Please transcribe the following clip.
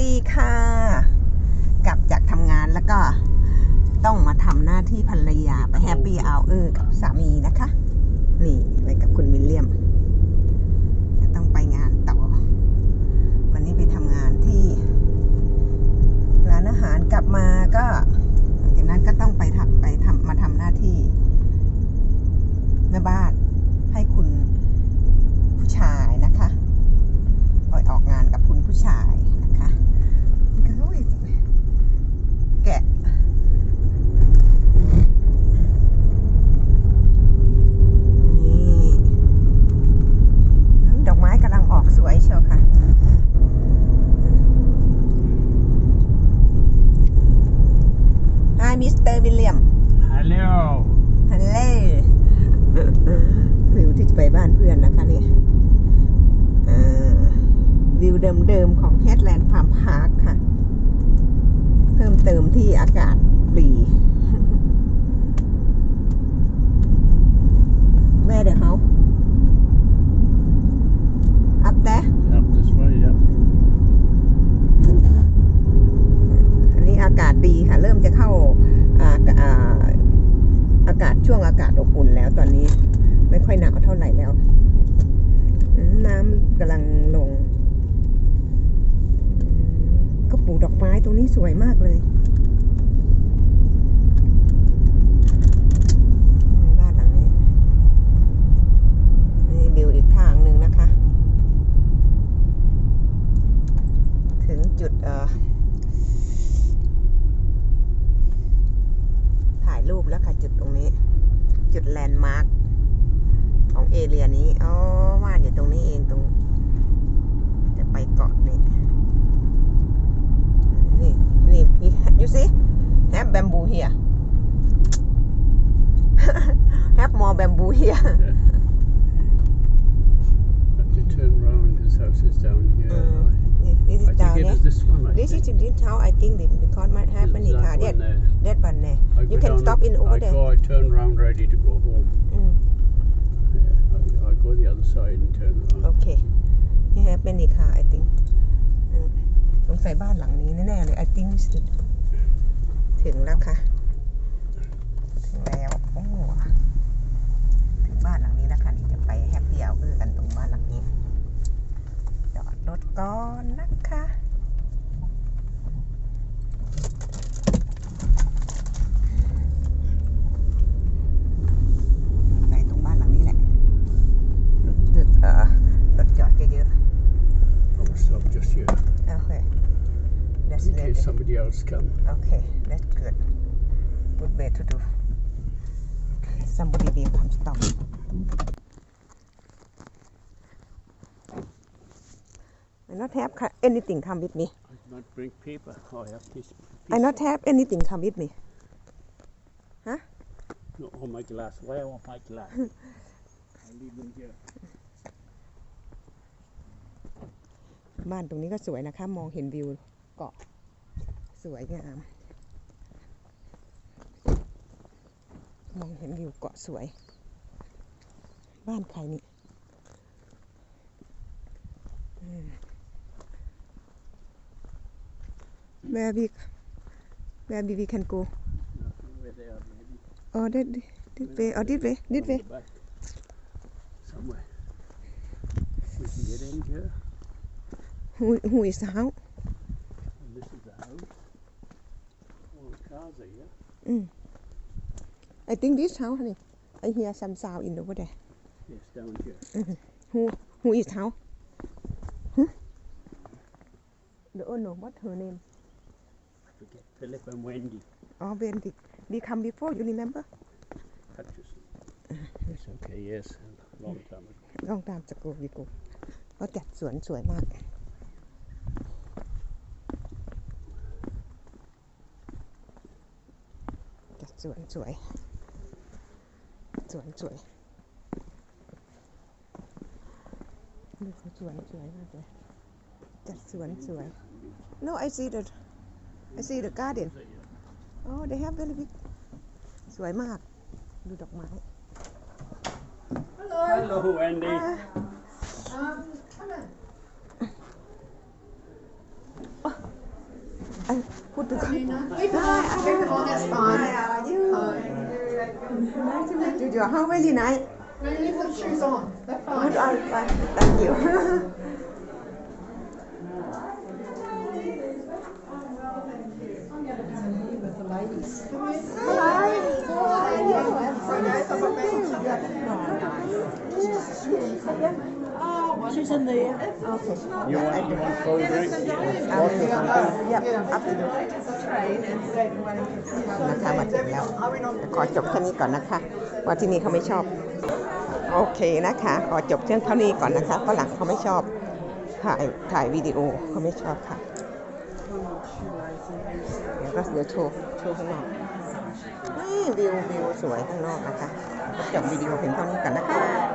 ดีค่ะ กลับจากทำงานแล้วก็ต้องมาทำหน้าที่ภรรยาไปแฮปปี้อ u เออกับสามีนะคะ นี่ไปกับคุณวิลเลียม ต้องไปงานต่อ วันนี้ไปทำงานที่ ร้านอาหารกลับมาก็หลังจากนั้นก็ต้องไปทำไปทำมาทำหน้าที่แม่บ้านให้คุณผู้ชายนะคะไปออกงานกับคุณผู้ชายนะคะก็อุ้ยแกะ นี่ดอกไม้กำลังออกสวยเชียวค่ะ Hi Mr. William Hello. ฮัลโหลวิวที่จะไปบ้านเพื่อนนะคะนี่อ่าวิวเดิมๆของ Headland Farm Park ค่ะ เพิ่มเติมที่อากาศดี Where the house up there Up this way, yeah. อัน นี้อากาศดีค่ะ เริ่มจะเข้าอาอาอากาศช่วงอากาศอบอุ่นแล้วตอนนี้ ไม่ค่อยหนาวเท่าไหร่แล้ว น้ำกำลังลงก็ปลูกดอกไม้ตรงนี้สวยมากเลยอืมบ้านหลังนี้ นี่วิวอีกทางหนึ่งนะคะ ถึงจุดเอ่อ ถ่ายรูป แล้วค่ะจุดตรงนี้ จุดแลนด์มาร์คของเอเรียนี้อ๋อว่าอยู่ตรงนี้เองตรง จะไปเกาะนี่นี่นี่ยูซิแฮปแบมบูเฮียแฮปมอแบมบูเฮีย Mm. this I is down think it there is this one. I this is think. this how I think that because might have many There's car that that one there. that one there I you go can down stop the- in over I there go, I turn round ready to go home. อืม Yeah, I, I go the other side and turn around. โอเค he have many car I think อืมสงสัยบ้านหลังนี้แน่ๆเลย I think this is- ถึงแล้วค่ะ ถึงแล้ว โอ้ถึงบ้านหลังนี้แล้วค่ะนี่จะไปแฮปปี้เอาเออกันตรงบ้านหลังนี้จอดรถก่อนนะคะ ไปตรงบ้านหลังนี้แหละจุดเอ่อรถจอดเยอะ I will stop just here ๆโอเค that's in ready case somebody else come. okay that's good good way to do somebody will come stop I not have ca- anything come with me I did not bring paper. Oh, I have this. I not have anything come with me No, oh, my glass. Why I want my glass? I leave them here. บ้านตรงนี้ก็สวยนะคะ มองเห็นวิวเกาะ สวยงาม มองเห็นวิวเกาะสวย บ้านใครนี่อืม Where we Where we can go Where they are, maybe. Oh that this way Oh this way this From way the back. Somewhere. We can get in here. Who Who is the house All the cars are here. I think this house honey I hear some sound in over there Yes, down here. Who Who is house Huh The owner what her name Forget Philip and Wendy Oh when did we come before you remember Hutchison. It's okay, yes. A long time ago. ลองตามสกูวิกูเขาจัดสวนสวยมาก สวนสวยสวนสวยดูเขาสวนสวยมากเลยจัดสวนสวย no I see the I see the garden oh they have very big สวยมาก ดูดอกไม้ Hello, Wendy. Um, come on. เอ้ยพู ดถึง Okay, well, that's fine. Nice to meet you. Your how very nice. No, you leave those shoes on. They're Good fine. eye. Bye. Thank you. With the ladies. She's in there. Okay. You want, you want cold drinks? Okay. Yep. นะคะมาถึงแล้วขอจบแค่นี้ก่อนนะคะ ว่าที่นี่เขาไม่ชอบ โอเคนะคะ ขอจบเช่นเท่านี้ก่อนนะคะฝรั่งเขาไม่ชอบถ่ายถ่ายวิดีโอเขาไม่ชอบค่ะ เดี๋ยวก็เดี๋ยวโชว์โชว์ข้างนอกนี่วิววิวสวยข้างนอกนะคะจบวิดีโอเพียงเท่านี้ก่อนนะคะ